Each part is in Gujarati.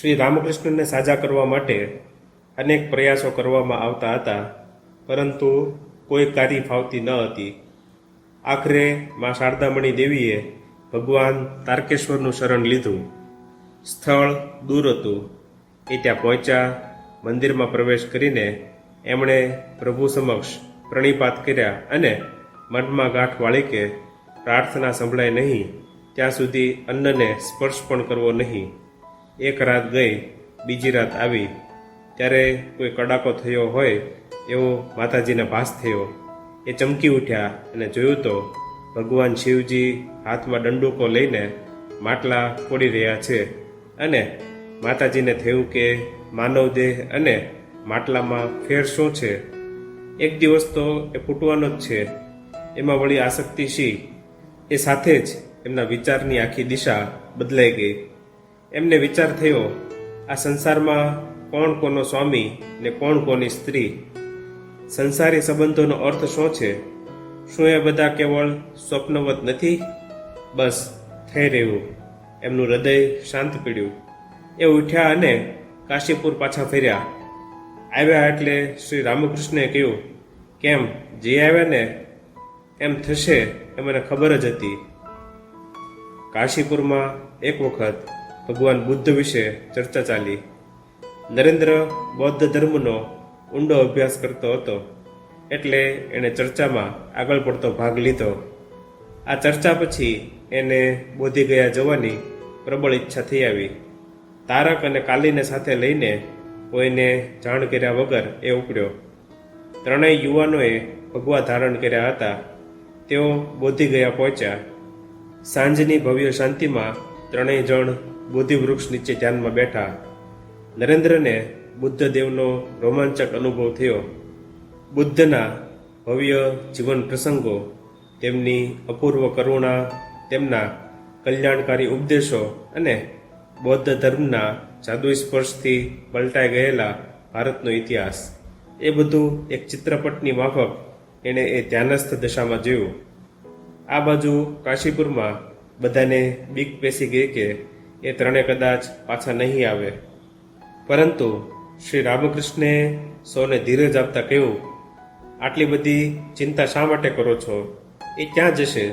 શ્રી રામકૃષ્ણને સાજા કરવા માટે અનેક પ્રયાસો કરવામાં આવતા હતા, પરંતુ કોઈ કાર્ય ફાવતી ન હતી. આખરે મા શારદામણી દેવીએ ભગવાન તારકેશ્વરનું શરણ લીધું. સ્થળ દૂર હતું. એ ત્યાં પહોંચ્યા, મંદિરમાં પ્રવેશ કરીને એમણે પ્રભુ સમક્ષ પ્રણિપાત કર્યા અને મનમાં ગાંઠ વાળી કે પ્રાર્થના સંભળાય નહીં, ત્યાં સુધી અન્નને સ્પર્શ પણ કરવો નહીં. એક રાત ગઈ, બીજી રાત આવી. ત્યારે કોઈ કડાકો થયો હોય એવો માતાજીને ભાસ થયો. એ ચમકી ઉઠ્યા અને જોયું તો ભગવાન શિવજી હાથમાં દંડુકો લઈને માટલા ફોડી રહ્યા છે અને માતાજીને થયું કે માનવ દેહ અને માટલામાં ફેર શું છે? એક દિવસ તો એ ફૂટવાનો જ છે. એમાં વળી આસક્તિ શી? એ સાથે જ એમના વિચારની આખી દિશા બદલાઈ ગઈ. એમને વિચાર થયો, આ સંસારમાં કોણ કોનો સ્વામી ને કોણ કોની સ્ત્રી? સંસારી સંબંધોનો અર્થ શું છે? શું એ બધા કેવળ સ્વપ્નવત નથી? બસ, થઈ રહ્યું. એમનું હૃદય શાંત પીડ્યું. એ ઉઠ્યા અને કાશીપુર પાછા ફર્યા. આવ્યા એટલે શ્રી રામકૃષ્ણે કહ્યું, કેમ, જે આવ્યા ને એમ થશે એ મને ખબર જ હતી. કાશીપુરમાં એક વખત ભગવાન બુદ્ધ વિશે ચર્ચા ચાલી. નરેન્દ્ર બૌદ્ધ ધર્મનો ઊંડો અભ્યાસ કરતો હતો. એટલે એણે ચર્ચામાં આગળ પડતો ભાગ લીધો. આ ચર્ચા પછી એને બોધી ગયા જવાની પ્રબળ ઈચ્છા થઈ આવી. તારક અને કાલીને સાથે લઈને કોઈને જાણ કર્યા વગર એ ઉપડ્યો. ત્રણેય યુવાનોએ ભગવા ધારણ કર્યા હતા. તેઓ બોધી ગયા પહોંચ્યા. સાંજની ભવ્ય શાંતિમાં ત્રણેય જણ બુદ્ધિવૃક્ષ નીચે ધ્યાનમાં બેઠા નરેન્દ્રને બુદ્ધદેવનો રોમાંચક અનુભવ થયો. બુદ્ધના ભવ્ય જીવન પ્રસંગો, તેમની અપૂર્વ કરુણા, તેમના કલ્યાણકારી ઉપદેશો અને બૌદ્ધ ધર્મના જાદુઈ સ્પર્શથી પલટાઈ ગયેલા ભારતનો ઇતિહાસ. એ બધું એક ચિત્રપટની માફક એણે એ ધ્યાનસ્થ દશામાં જોયું. આ બાજુ કાશીપુરમાં બધાને બીક પેસી ગઈ કે એ ત્રણે કદાચ પાછા નહીં આવે. પરંતુ શ્રી રામકૃષ્ણે સૌને ધીરજ આપતા કહ્યું, આટલી બધી ચિંતા શા માટે કરો છો? એ ક્યાં જશે?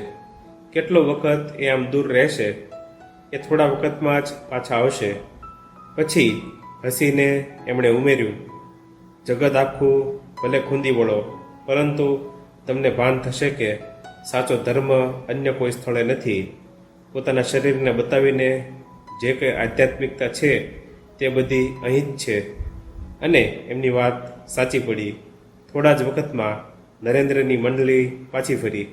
કેટલો વખત એ આમ દૂર રહેશે? એ થોડા વખતમાં જ પાછા આવશે. પછી હસીને એમણે ઉમેર્યું, જગત આખું ભલે ખૂંદી વળો, પરંતુ તમને ભાન થશે કે સાચો ધર્મ અન્ય કોઈ સ્થળે નથી. પોતાના શરીરને બતાવીને જે કંઈ આધ્યાત્મિકતા છે તે બધી અહીં જ છે. અને એમની વાત સાચી પડી. થોડા જ વખતમાં નરેન્દ્રની મંડળી પાછી ફરી.